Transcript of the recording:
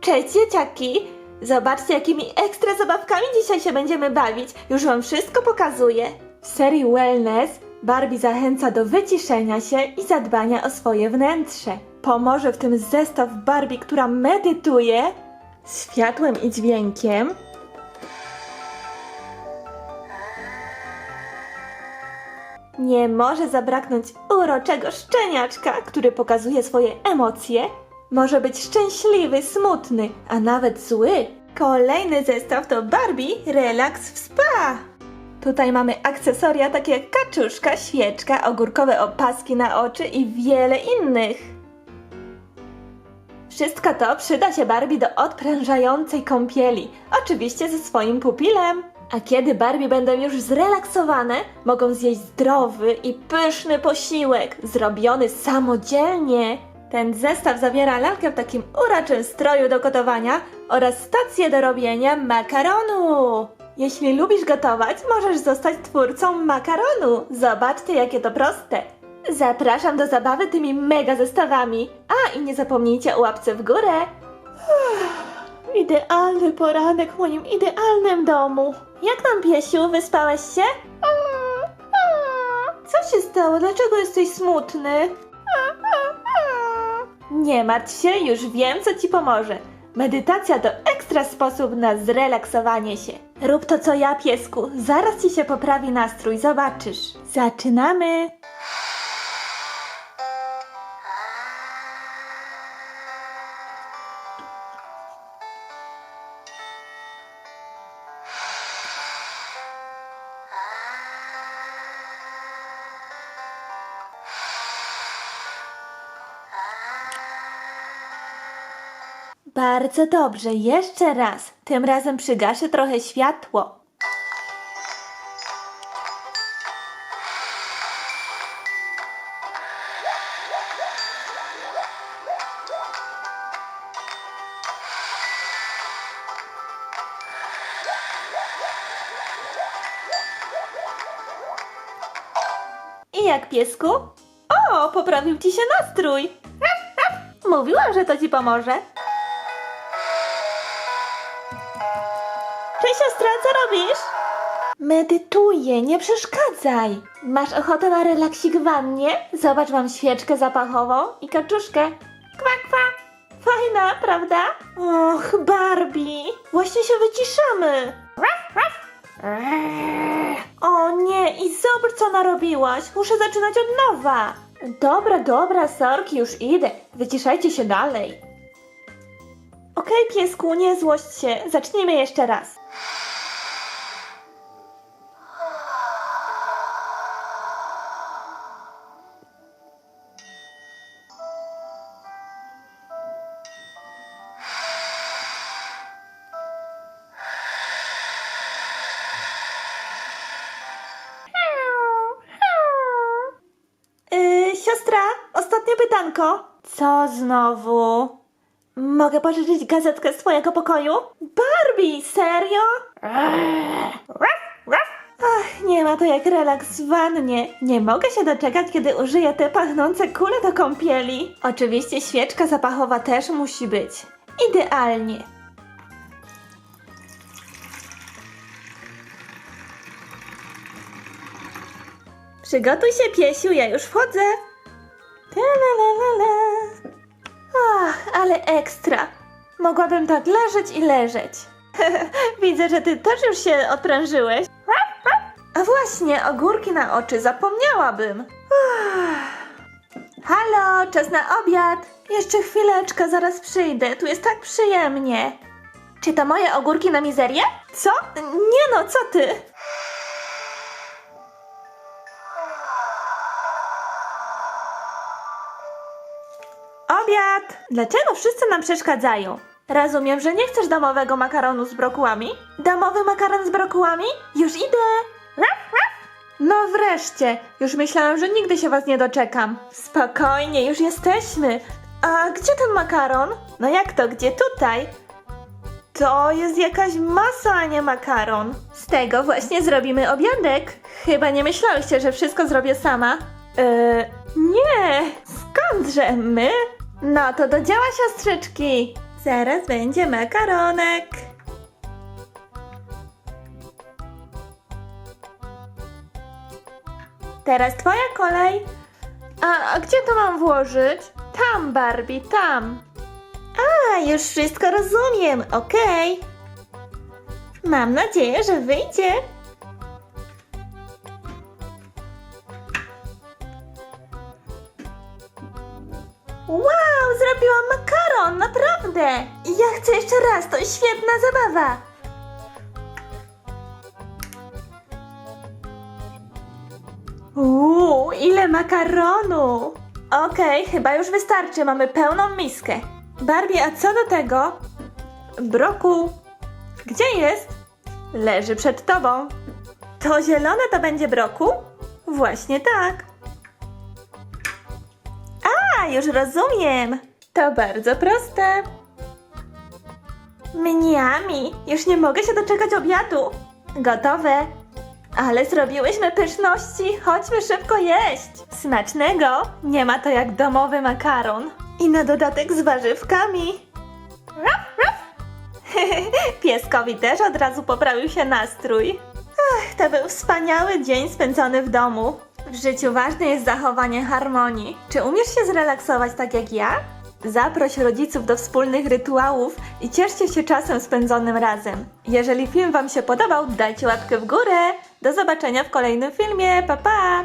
Cześć dzieciaki! Zobaczcie, jakimi ekstra zabawkami dzisiaj się będziemy bawić. Już wam wszystko pokazuję. W serii Wellness Barbie zachęca do wyciszenia się i zadbania o swoje wnętrze. Pomoże w tym zestaw Barbie, która medytuje światłem i dźwiękiem. Nie może zabraknąć uroczego szczeniaczka, który pokazuje swoje emocje. Może być szczęśliwy, smutny, a nawet zły. Kolejny zestaw to Barbie Relax w Spa. Tutaj mamy akcesoria takie jak kaczuszka, świeczka, ogórkowe opaski na oczy i wiele innych. Wszystko to przyda się Barbie do odprężającej kąpieli, oczywiście ze swoim pupilem. A kiedy Barbie będą już zrelaksowane, mogą zjeść zdrowy i pyszny posiłek, zrobiony samodzielnie. Ten zestaw zawiera lalkę w takim uroczym stroju do gotowania oraz stację do robienia makaronu. Jeśli lubisz gotować, możesz zostać twórcą makaronu. Zobaczcie, jakie to proste. Zapraszam do zabawy tymi mega zestawami. A i nie zapomnijcie o łapce w górę. Idealny poranek w moim idealnym domu. Jak tam, piesiu, wyspałeś się? Co się stało? Dlaczego jesteś smutny? Nie martw się, już wiem, co ci pomoże. Medytacja to ekstra sposób na zrelaksowanie się. Rób to, co ja, piesku. Zaraz ci się poprawi nastrój, zobaczysz. Zaczynamy! Bardzo dobrze, jeszcze raz. Tym razem przygaszę trochę światło. I jak piesku? O, poprawił ci się nastrój. Mówiłam, że to ci pomoże. Siostra, co robisz? Medytuję, nie przeszkadzaj. Masz ochotę na relaksik w wannie? Zobacz, mam świeczkę zapachową i kaczuszkę. Kwa, kwa. Fajna, prawda? Och, Barbie, właśnie się wyciszamy. O nie, i zobacz, co narobiłaś. Muszę zaczynać od nowa. Dobra, dobra, sorki, już idę. Wyciszajcie się dalej. Okej, piesku, nie złość się. Zacznijmy jeszcze raz. Yy, siostra, ostatnie pytanko. Co znowu? Mogę pożyczyć gazetkę z twojego pokoju? Barbie, serio? Ach, nie ma to jak relaks w wannie. Nie mogę się doczekać, kiedy użyję te pachnące kule do kąpieli. Oczywiście świeczka zapachowa też musi być. Idealnie. Przygotuj się, piesiu, ja już wchodzę. Ale ekstra. Mogłabym tak leżeć i leżeć. Widzę, że ty też już się odprężyłeś. A właśnie, ogórki na oczy, zapomniałabym. Halo, czas na obiad. Jeszcze chwileczkę, zaraz przyjdę. Tu jest tak przyjemnie. Czy to moje ogórki na mizerię? Co? Nie no, co ty? Obiad! Dlaczego wszyscy nam przeszkadzają? Rozumiem, że nie chcesz domowego makaronu z brokułami? Domowy makaron z brokułami? Już idę! No wreszcie! Już myślałam, że nigdy się was nie doczekam. Spokojnie, już jesteśmy. A gdzie ten makaron? No jak to, gdzie tutaj? To jest jakaś masa, a nie makaron. Z tego właśnie zrobimy obiadek. Chyba nie myślałyście, że wszystko zrobię sama. Eee, nie, skądże my? No to do dzieła, siostrzyczki. Zaraz będzie makaronek. Teraz twoja kolej. A, a gdzie to mam włożyć? Tam, Barbie, tam. A, już wszystko rozumiem, okej. Mam nadzieję, że wyjdzie. Wow, zrobiłam makaron, naprawdę! Ja chcę jeszcze raz, to świetna zabawa! Uuu, ile makaronu! Okej, chyba już wystarczy, mamy pełną miskę. Barbie, a co do tego? Broku. Gdzie jest? Leży przed tobą. To zielone to będzie broku? Właśnie tak. A, już rozumiem. To bardzo proste. Mniami, już nie mogę się doczekać obiadu. Gotowe. Ale zrobiłyśmy pyszności, chodźmy szybko jeść. Smacznego, nie ma to jak domowy makaron. I na dodatek z warzywkami. Ruff, ruff. Pieskowi też od razu poprawił się nastrój. Ach, to był wspaniały dzień spędzony w domu. W życiu ważne jest zachowanie harmonii. Czy umiesz się zrelaksować tak jak ja? Zaproś rodziców do wspólnych rytuałów i cieszcie się czasem spędzonym razem. Jeżeli film Wam się podobał, dajcie łapkę w górę. Do zobaczenia w kolejnym filmie. Pa pa!